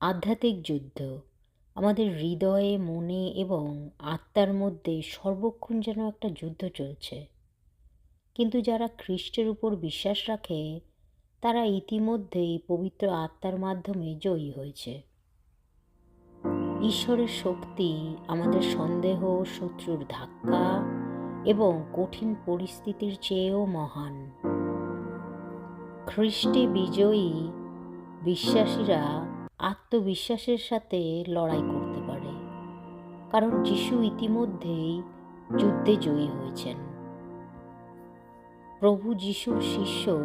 আধ্যাত্মিক যুদ্ধ। আমাদের হৃদয়ে, মনে এবং আত্মার মধ্যে সর্বক্ষণ যেন একটা যুদ্ধ চলছে। কিন্তু যারা খ্রিস্টের উপর বিশ্বাস রাখে, তারা ইতিমধ্যেই পবিত্র আত্মার মাধ্যমে জয়ী হয়েছে। ঈশ্বরের শক্তি, আমাদের সন্দেহ, শত্রুর ধাক্কা এবং কঠিন পরিস্থিতির চেয়েও মহান। খ্রিস্টে বিজয়ী বিশ্বাসীরা আত্মবিশ্বাসের সাথে লড়াই করতে পারে। কারণ যিশু ইতিমধ্যেই যুদ্ধে জয়ী হয়েছেন। প্রভু যিশুর শিষ্য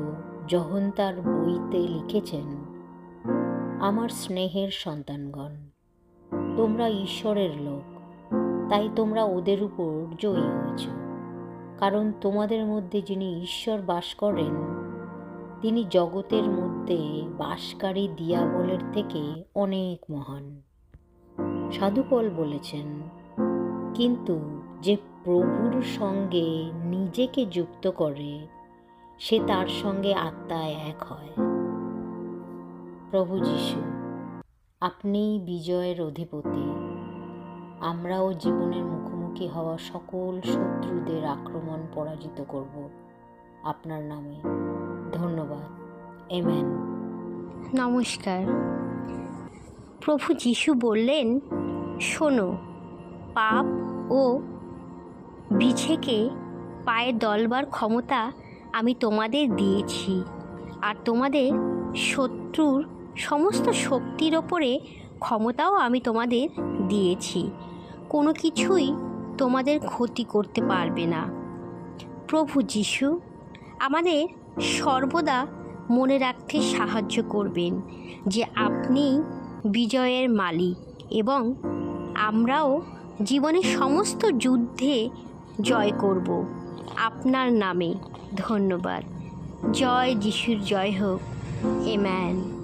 যখন তার বইতে লিখেছেন, আমার স্নেহের সন্তানগণ, তোমরা ঈশ্বরের লোক, তাই তোমরা ওদের উপর জয়ী হয়েছ। কারণ তোমাদের মধ্যে যিনি ঈশ্বর বাস করেন তিনি জগতের মধ্যে বাসকারী দিয়াবলের থেকে অনেক মহান। সাধুপল বলেছেন, কিন্তু যে প্রভুর সঙ্গে নিজেকে যুক্ত করে, সে তার সঙ্গে আত্মায় এক হয়। প্রভু যিশু আপনি বিজয়ের অধিপতি। আমরাও জীবনের মুখোমুখি হওয়া সকল শত্রুদের আক্রমণ পরাজিত করব। আপনার নামে ধন্যবাদ। এমেন নমস্কার। প্রভু যিশু বললেন, শোনো, পাপ ও বিছেকে পায়ে দলবার ক্ষমতা আমি তোমাদের দিয়েছি, আর তোমাদের শত্রুর সমস্ত শক্তির ওপরে ক্ষমতাও আমি তোমাদের দিয়েছি। কোনো কিছুই তোমাদের ক্ষতি করতে পারবে না। প্রভু যিশু, আমাদের সর্বদা মনে রাখতে সাহায্য করবেন যে আপনি বিজয়ের মালিক এবং আমরাও জীবনের সমস্ত যুদ্ধে জয় করব। আপনার নামে ধন্যবাদ। জয় যিশুর, জয় হোক। এম্যান